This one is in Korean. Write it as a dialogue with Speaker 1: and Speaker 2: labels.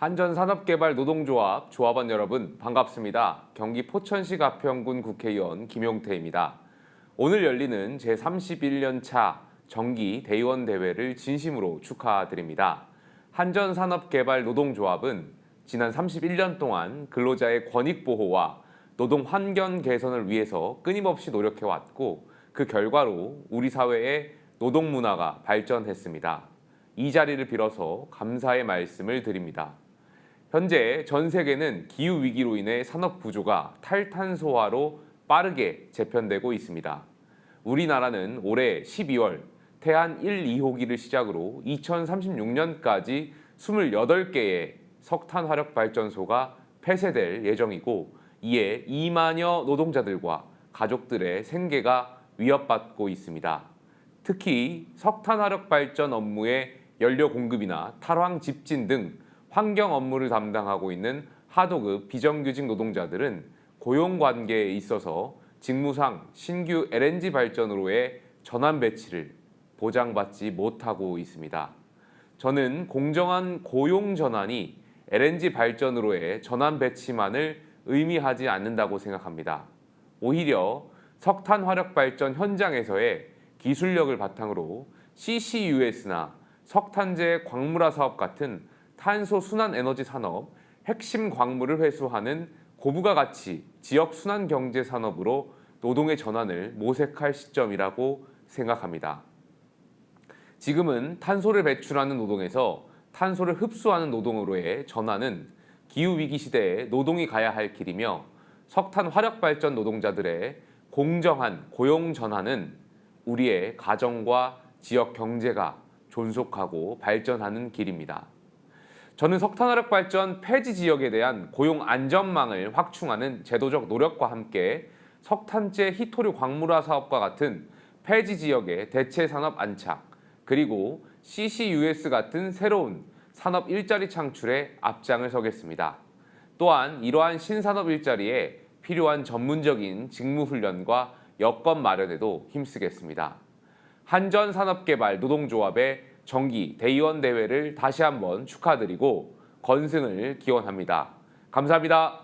Speaker 1: 한전산업개발 노동조합 조합원 여러분 반갑습니다. 경기 포천시 가평군 국회의원 김용태입니다. 오늘 열리는 제31년 차 정기 대의원 대회를 진심으로 축하드립니다. 한전산업개발 노동조합은 지난 31년 동안 근로자의 권익 보호와 노동 환경 개선을 위해서 끊임없이 노력해 왔고 그 결과로 우리 사회의 노동 문화가 발전했습니다. 이 자리를 빌어서 감사의 말씀을 드립니다. 현재 전 세계는 기후 위기로 인해 산업 구조가 탈탄소화로 빠르게 재편되고 있습니다. 우리나라는 올해 12월 태안 1, 2호기를 시작으로 2036년까지 28개의 석탄 화력 발전소가 폐쇄될 예정이고 이에 2만여 노동자들과 가족들의 생계가 위협받고 있습니다. 특히 석탄 화력 발전 업무의 연료 공급이나 탈황 집진 등 환경 업무를 담당하고 있는 하도급 비정규직 노동자들은 고용 관계에 있어서 직무상 신규 LNG 발전으로의 전환 배치를 보장받지 못하고 있습니다. 저는 공정한 고용 전환이 LNG 발전으로의 전환 배치만을 의미하지 않는다고 생각합니다. 오히려 석탄 화력 발전 현장에서의 기술력을 바탕으로 CCUS나 석탄재 광물화 사업 같은 탄소 순환 에너지 산업, 핵심 광물을 회수하는 고부가 가치 지역 순환 경제 산업으로 노동의 전환을 모색할 시점이라고 생각합니다. 지금은 탄소를 배출하는 노동에서 탄소를 흡수하는 노동으로의 전환은 기후 위기 시대에 노동이 가야 할 길이며 석탄 화력 발전 노동자들의 공정한 고용 전환은 우리의 가정과 지역 경제가 존속하고 발전하는 길입니다. 저는 석탄화력 발전 폐지 지역에 대한 고용 안전망을 확충하는 제도적 노력과 함께 석탄재 히토류 광물화 사업과 같은 폐지 지역의 대체 산업 안착 그리고 CCUS 같은 새로운 산업 일자리 창출에 앞장을 서겠습니다. 또한 이러한 신산업 일자리에 필요한 전문적인 직무 훈련과 여건 마련에도 힘쓰겠습니다. 한전산업개발 노동조합의 정기 대의원 대회를 다시 한번 축하드리고 건승을 기원합니다. 감사합니다.